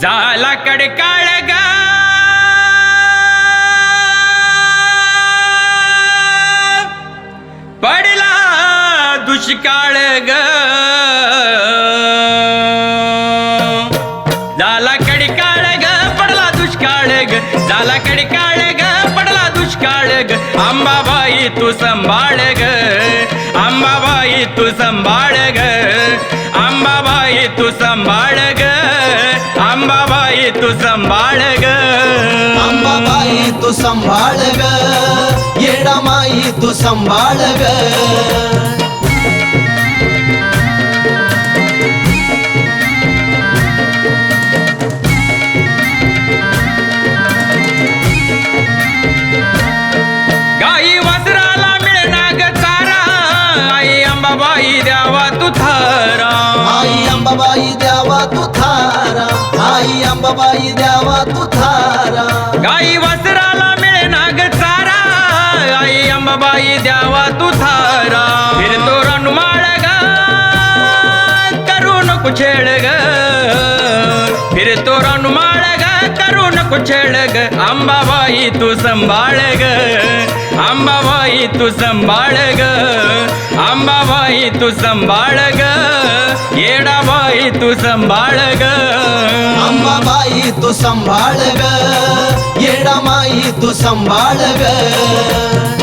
झाला कडकाळ ग पडला दुष्काळ ग. झाला कडकाळ ग पडला दुष्काळ ग. झाला कडकाळ ग पडला दुष्काळ ग. आंबाबाई तू सांभाळ ग. आंबाबाई तू सांभाळ ग. आंबाबाई तू सांभाळ ग. तू संभाळ ग येडामाई तू संभाळ ग गाई वस्त्राला मिळना ग चारा आई अंबाबाई द्यावा तू थारा आई अंबाबाई द्यावा तू थारा आई अंबाबाई द्यावा तू थारा. गाई वस्त्राला मिळे नाग चारा. आई अंबाबाई द्यावा तू थारा. फिरतो रणमाळ ग करू नको छेड ग. फिरतो रणमाळ ग करू नको छेड ग. अंबाबाई तू संभाळ ग. अंबाबाई तू संभाळ ग. अंबाबाई तू संभाळ ग. येडाबाई तू संभाळ ग. अंबाबाई तू संभाळ ग येडामाई तू संभाळ ग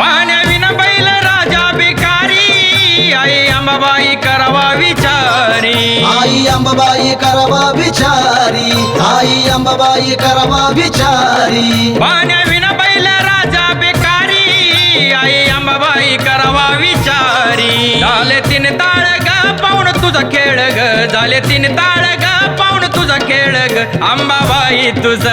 पाण्याविना बैल राजा भिकारी आई अंबाबाई करावा विचारी आई अंबाबाई करवा विचारी आई अंबाबाई करवा विचारी पाण्याविना बैल राजा बेकारी आई अंबाबाई करावा विचारी. झाले तीन ताळ ग पाहुण तुझा खेळ ग. झाले तीन ताळ ग पाहुण तुझा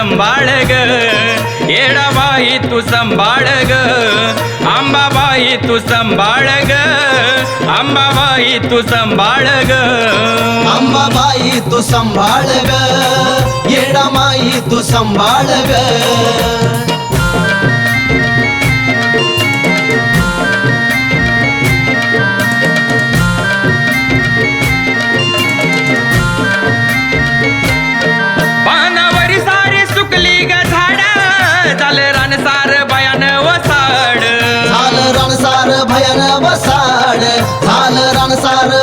खेळ ग अंबाबाई तू संभाळ ग येडाबाई तू संभाळ ग अंबाबाई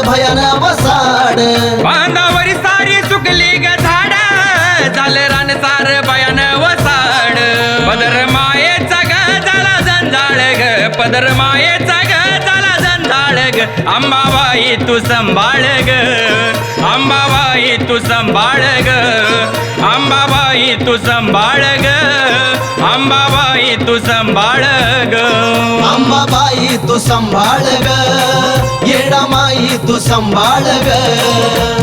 भयान वसाड बांधावरी सारी चुकली ग झाड. झालं रान सार भयान वसाड. पदर मायेचा ग झाला जंजाळ ग. पदर मायेचा ग झाला जंजाळ ग. अंबाबाई तू संभाळ ग. अंबाबाई तू संभाळ ग. अंबाबाई तू संभाळ ग. तू सांभाळ ग अंबाबाई तू सांभाळ ग येडा माई तू सांभाळ ग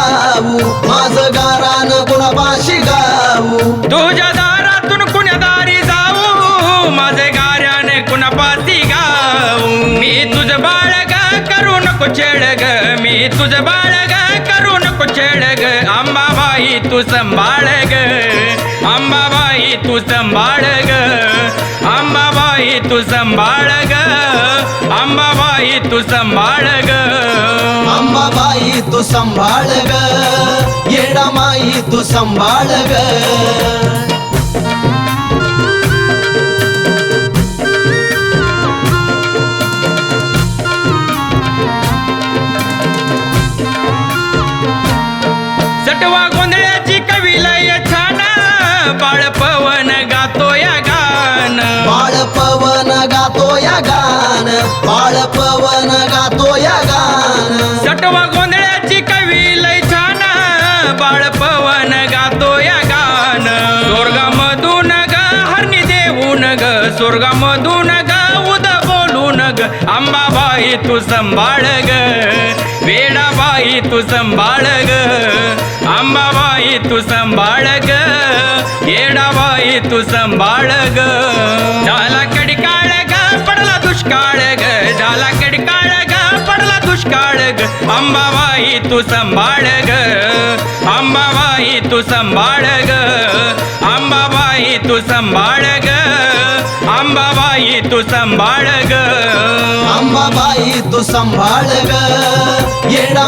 माझं गारान कुणापाशी गाऊ? तुझ्या दारातून कुण्या दारी जाऊ. माझे गाऱ्याने कुणापासी गाऊ? मी तुझ बाळ ग करू नको छेड ग मी तुझ बाळ ग करू नको छेड ग अंबाबाई तू संभाळ ग अंबाबाई तू संभाळ ग अंबाबाई तू संभाळ ग अंबाबाई तू संभाळ ग अंबाबाई तू संभाळ ग येडामाई तू संभाळ ग सटवा गोंधळ्याची कविलय छान बाळ पवन गातो या गान बाळ पवन गातो या गान बाळ पवन स्वर्गामधून ग उद बोलून ग अंबाबाई तू संभाळ ग वेडाबाई तू संभाळ ग अंबाबाई तू संभाळ ग येडाबाई तू संभाळ ग. झाला कडकाळ ग पडला दुष्काळ ग झाला कडकाळ ग पडला दुष्काळ ग अंबाबाई तू संभाळ ग अंबाबाई तू संभाळ ग अंबाबाई तू संभाळ ग. अंबाबाई तू संभाळ ग अंबाबाई तू सांभाळ ग येडा